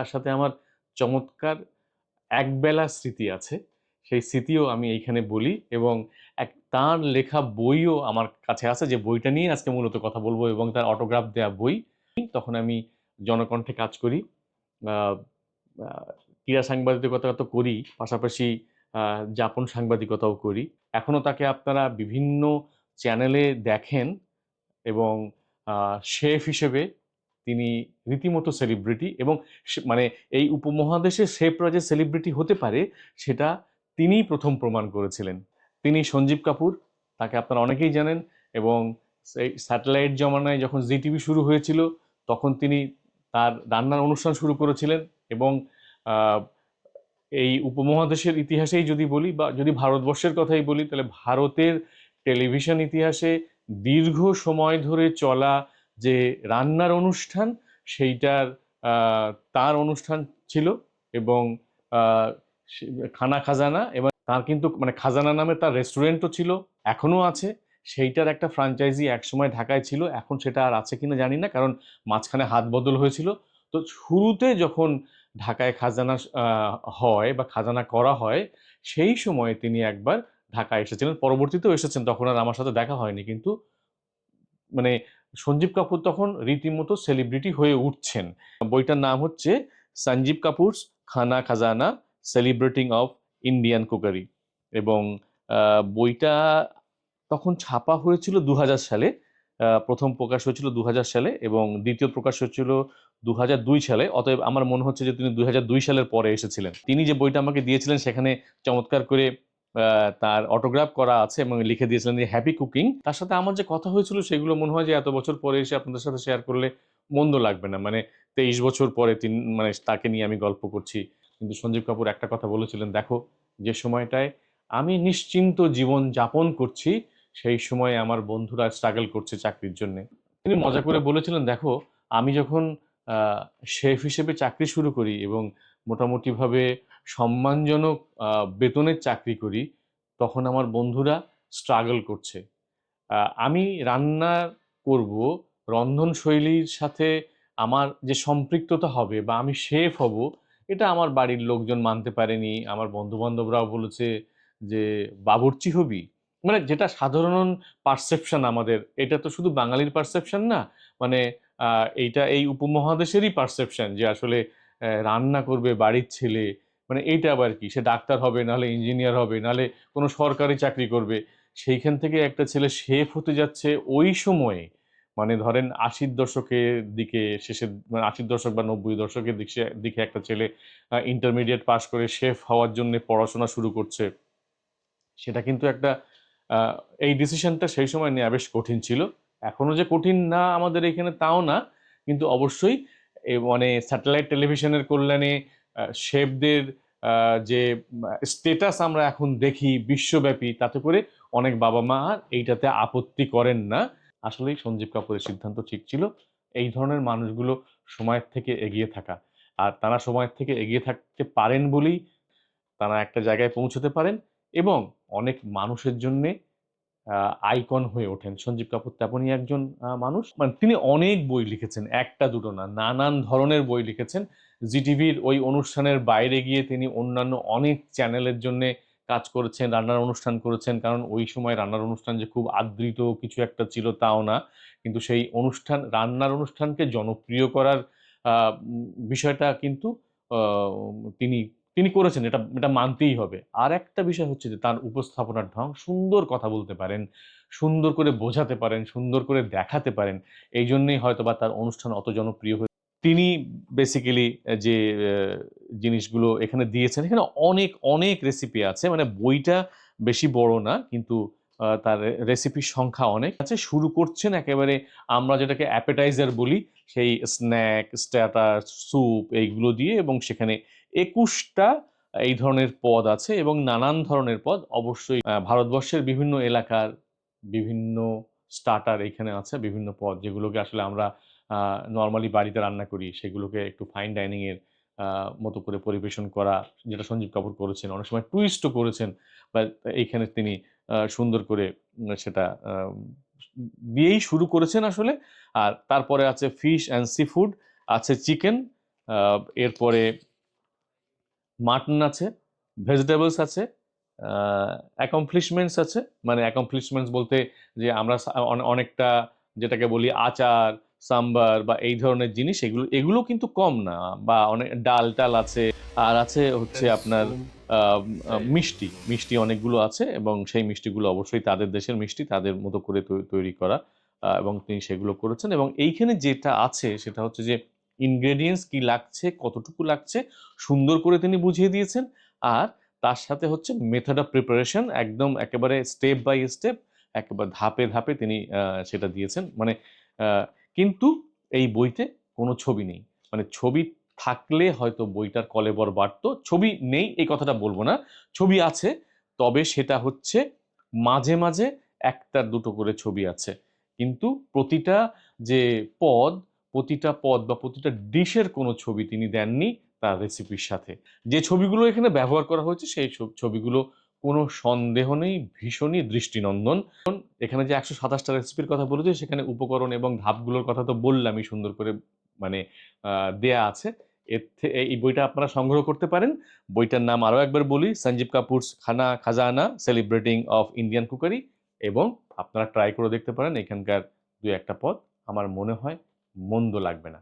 তার সাথে আমার চমৎকার একবেলা স্মৃতি আছে। সেই স্মৃতিও আমি এইখানে বলি এবং এক, তার লেখা বইও আমার কাছে আছে। যে বইটা নিয়ে আজকে মূলত কথা বলব এবং তার অটোগ্রাফ দেওয়া বই। তখন আমি জনকণ্ঠে কাজ করি ক্রীড়া সাংবাদিকতা তো করি, পাশাপাশি যাপন সাংবাদিকতাও করি। এখনও তাকে আপনারা বিভিন্ন চ্যানেলে দেখেন এবং শেফ হিসেবে তিনি রীতিমতো সেলিব্রিটি এবং মানে এই উপমহাদেশে শেফরা যে সেলিব্রিটি হতে পারে, সেটা তিনিই প্রথম প্রমাণ করেছিলেন। তিনি সঞ্জীব কাপুর, তাকে আপনারা অনেকেই জানেন এবং সেই স্যাটেলাইট জমানায় যখন জি টিভি শুরু হয়েছিল, তখন তিনি তার রান্নার অনুষ্ঠান শুরু করেছিলেন এবং এই উপমহাদেশের ইতিহাসেই যদি বলি বা যদি ভারতবর্ষের কথাই বলি, তাহলে ভারতের টেলিভিশন ইতিহাসে দীর্ঘ সময় ধরে চলা যে রান্নার অনুষ্ঠান, সেইটার তার অনুষ্ঠান ছিল এবং খানা খাজানা এবং তার কিন্তু মানে খাজানা নামে তার রেস্টুরেন্টও ছিল এখনও আছে। সেইটার একটা ফ্রাঞ্চাইজি একসময় ঢাকায় ছিল, এখন সেটা আর আছে কিনা জানি না, কারণ মাঝখানে হাত বদল হয়েছিল। তো শুরুতে যখন ঢাকায় খাজানা হয় বা খাজানা করা হয়, সেই সময়ে তিনি একবার ঢাকায় এসেছিলেন, পরবর্তীতেও এসেছেন, তখন আর আমার সাথে দেখা হয়নি, কিন্তু মানে সঞ্জীব কাপুর তখন রীতিমতো সেলিব্রিটি হয়ে উঠছেন। বইটার নাম হচ্ছে সঞ্জীব কাপুর খানা খাজানা সেলিব্রেটিং অফ ইন্ডিয়ান কুকারি এবং বইটা তখন ছাপা হয়েছিল দু হাজার সালে প্রথম প্রকাশ হয়েছিল দু হাজার সালে এবং দ্বিতীয় প্রকাশ হয়েছিল দু হাজার দুই সালে। অতএব আমার মনে হচ্ছে যে তিনি দুই হাজার দুই সালের পরে এসেছিলেন। তিনি যে বইটা আমাকে দিয়েছিলেন সেখানে চমৎকার করে তার অটোগ্রাফ করা আছে এবং লিখে দিয়েছিলেন যে হ্যাপি কুকিং তার সাথে আমার যে কথা হয়েছিল সেগুলো মনে হয় যে, এত বছর পরে এসে আপনাদের সাথে শেয়ার করলে মন্দ লাগবে না। মানে তেইশ বছর পরে তিন মানে তাকে নিয়ে আমি গল্প করছি। কিন্তু সঞ্জীব কাপুর একটা কথা বলেছিলেন, দেখো, যে সময়টায় আমি নিশ্চিন্ত জীবন যাপন করছি, সেই সময় আমার বন্ধুরা স্ট্রাগল করছে চাকরির জন্য। তিনি মজা করে বলেছিলেন, দেখো, আমি যখন শেফ হিসেবে চাকরি শুরু করি এবং মোটামুটিভাবে সম্মানজনক বেতনের চাকরি করি, তখন আমার বন্ধুরা স্ট্রাগল করছে। আমি রান্না করব, রন্ধনশৈলীর সাথে আমার যে সম্পৃক্ততা হবে বা আমি শেফ হব, এটা আমার বাড়ির লোকজন মানতে পারেনি, আমার বন্ধু বান্ধবরাও বলেছে যে, বাবুর্চি হবি? মানে যেটা সাধারণ পারসেপশন আমাদের, এটা তো শুধু বাঙালির পারসেপশন না মানে এইটা এই উপমহাদেশেরই পারসেপশন যে আসলে রান্না করবে বাড়ির ছেলে মানে এইটা আবার কি? সে ডাক্তার হবে, নাহলে ইঞ্জিনিয়ার হবে, নাহলে কোনো সরকারি চাকরি করবে। সেইখান থেকে একটা ছেলে শেফ হতে যাচ্ছে ওই সময়ে মানে ধরেন আশির দশকের দিকে, শেষের মানে আশির দশক বা নব্বই দশকের দিকে দিকে একটা ছেলে ইন্টারমিডিয়েট পাশ করে শেফ হওয়ার জন্য পড়াশোনা শুরু করছে। সেটা কিন্তু একটা এই ডিসিশনটা সেই সময় নেওয়া বেশ কঠিন ছিল। এখনও যে কঠিন না আমাদের এখানে তাও না, কিন্তু অবশ্যই মানে স্যাটেলাইট টেলিভিশনের কল্যাণে শেফদের যে স্টেটাস আমরা এখন দেখি বিশ্বব্যাপী, তাতে করে অনেক বাবা মা এইটাতে আপত্তি করেন না। আসলেই সঞ্জীব কাপুরের সিদ্ধান্ত ঠিক ছিল, এই ধরনের মানুষগুলো সময়ের থেকে এগিয়ে থাকা। আর তারা সময়ের থেকে এগিয়ে থাকতে পারেন বলেই তারা একটা জায়গায় পৌঁছতে পারেন এবং অনেক মানুষের জন্যে আইকন হয়ে ওঠেন। সঞ্জীব কাপুর তেমনই একজন মানুষ। মানে তিনি অনেক বই লিখেছেন, একটা দুটো না, নানান ধরনের বই লিখেছেন। জি টিভির ওই অনুষ্ঠানের বাইরে গিয়ে তিনি অন্যান্য অনেক চ্যানেলের জন্য কাজ করেছেন, রান্নার অনুষ্ঠান করেছেন। কারণ ওই সময় রান্নার অনুষ্ঠান যে খুব আদৃত কিছু একটা ছিল তাও না। কিন্তু সেই অনুষ্ঠান, রান্নার অনুষ্ঠানকে জনপ্রিয় করার বিষয়টা কিন্তু তিনি তিনি করেছেন, এটা এটা মানতেই হবে। আর একটা বিষয় হচ্ছে যে, তার উপস্থাপনার ঢং সুন্দর কথা বলতে পারেন, সুন্দর করে বোঝাতে পারেন, সুন্দর করে দেখাতে পারেন। এই জন্যই হয়তো বা তার অনুষ্ঠান অত জনপ্রিয় হয়ে তিনি বেসিক্যালি যে জিনিসগুলো এখানে দিয়েছেন, এখানে অনেক অনেক রেসিপি আছে। মানে বইটা বেশি বড় না, কিন্তু তার রেসিপির সংখ্যা অনেক আছে। শুরু করছেন একেবারে আমরা যেটাকে অ্যাপেটাইজার বলি, সেই স্ন্যাক স্ট্যাটার স্যুপ এইগুলো দিয়ে এবং সেখানে একুশটা এই ধরনের পদ আছে এবং নানান ধরনের পদ অবশ্যই ভারতবর্ষের বিভিন্ন এলাকার বিভিন্ন স্টার্টার এখানে আছে, বিভিন্ন পদ যেগুলোকে আসলে আমরা নর্মালি বাড়িতে রান্না করি, সেগুলোকে একটু ফাইন ডাইনিংয়ের মতো করে পরিবেশন করা, যেটা সঞ্জীব কাপুর করেছেন, অনেক সময় টুইস্টও করেছেন বা এইখানে তিনি সুন্দর করে সেটা দিয়েই শুরু করেছেন আসলে। আর তারপরে আছে ফিশ অ্যান্ড সি ফুড আছে চিকেন এরপরে মাটন আছে ভেজিটেবলস আছে অ্যাকমপ্লিশমেন্টস আছে। মানে অ্যাকমপ্লিশমেন্টস বলতে যে আমরা অনেকটা যেটাকে বলি আচার সাম্বার বা এই ধরনের জিনিস এগুলো এগুলো কিন্তু কম না। বা অনেক ডাল টাল আছে আর আছে হচ্ছে আপনার আহ, মিষ্টি। মিষ্টি অনেকগুলো আছে এবং সেই মিষ্টিগুলো অবশ্যই তাদের দেশের মিষ্টি তাদের মতো করে তৈরি করা এবং তিনি সেগুলো করেছেন। এবং এইখানে যেটা আছে সেটা হচ্ছে যে ইনগ্রেডিয়েন্টস কি লাগছে, কতটুকু লাগছে, সুন্দর করে তিনি বুঝিয়ে দিয়েছেন। আর তার সাথে হচ্ছে মেথড অফ প্রিপারেশন একদম একেবারে স্টেপ বাই স্টেপ একেবারে ধাপে ধাপে তিনি সেটা দিয়েছেন। মানে কিন্তু এই বইতে কোনো ছবি নেই। মানে ছবি থাকলে হয়তো বইটার কলেবর বাড়তো। ছবি নেই, এই কথাটা বলব না। ছবি আছে, তবে সেটা হচ্ছে মাঝে মাঝে একটার দুটো করে ছবি আছে। কিন্তু প্রতিটা যে পদ প্রতিটা পদ বা প্রতিটা ডিশের কোনো ছবি তিনি দেননি তার রেসিপির সাথে। যে ছবিগুলো এখানে ব্যবহার করা হয়েছে, সেই ছবিগুলো কোনো সন্দেহ নেই, ভীষণই দৃষ্টিনন্দন। এখানে যে একশো সাতাশটা রেসিপির কথা বলেছে, সেখানে উপকরণ এবং ধাপগুলোর কথা তো বললামই, সুন্দর করে মানে দেয়া আছে। এর এই বইটা আপনারা সংগ্রহ করতে পারেন। বইটার নাম আরও একবার বলি, সঞ্জীব কাপুরস খানা খাজানা সেলিব্রেটিং অফ ইন্ডিয়ান কুকারি এবং আপনারা ট্রাই করে দেখতে পারেন, এখানকার দু একটা পদ। আমার মনে হয় মন্দ লাগবে না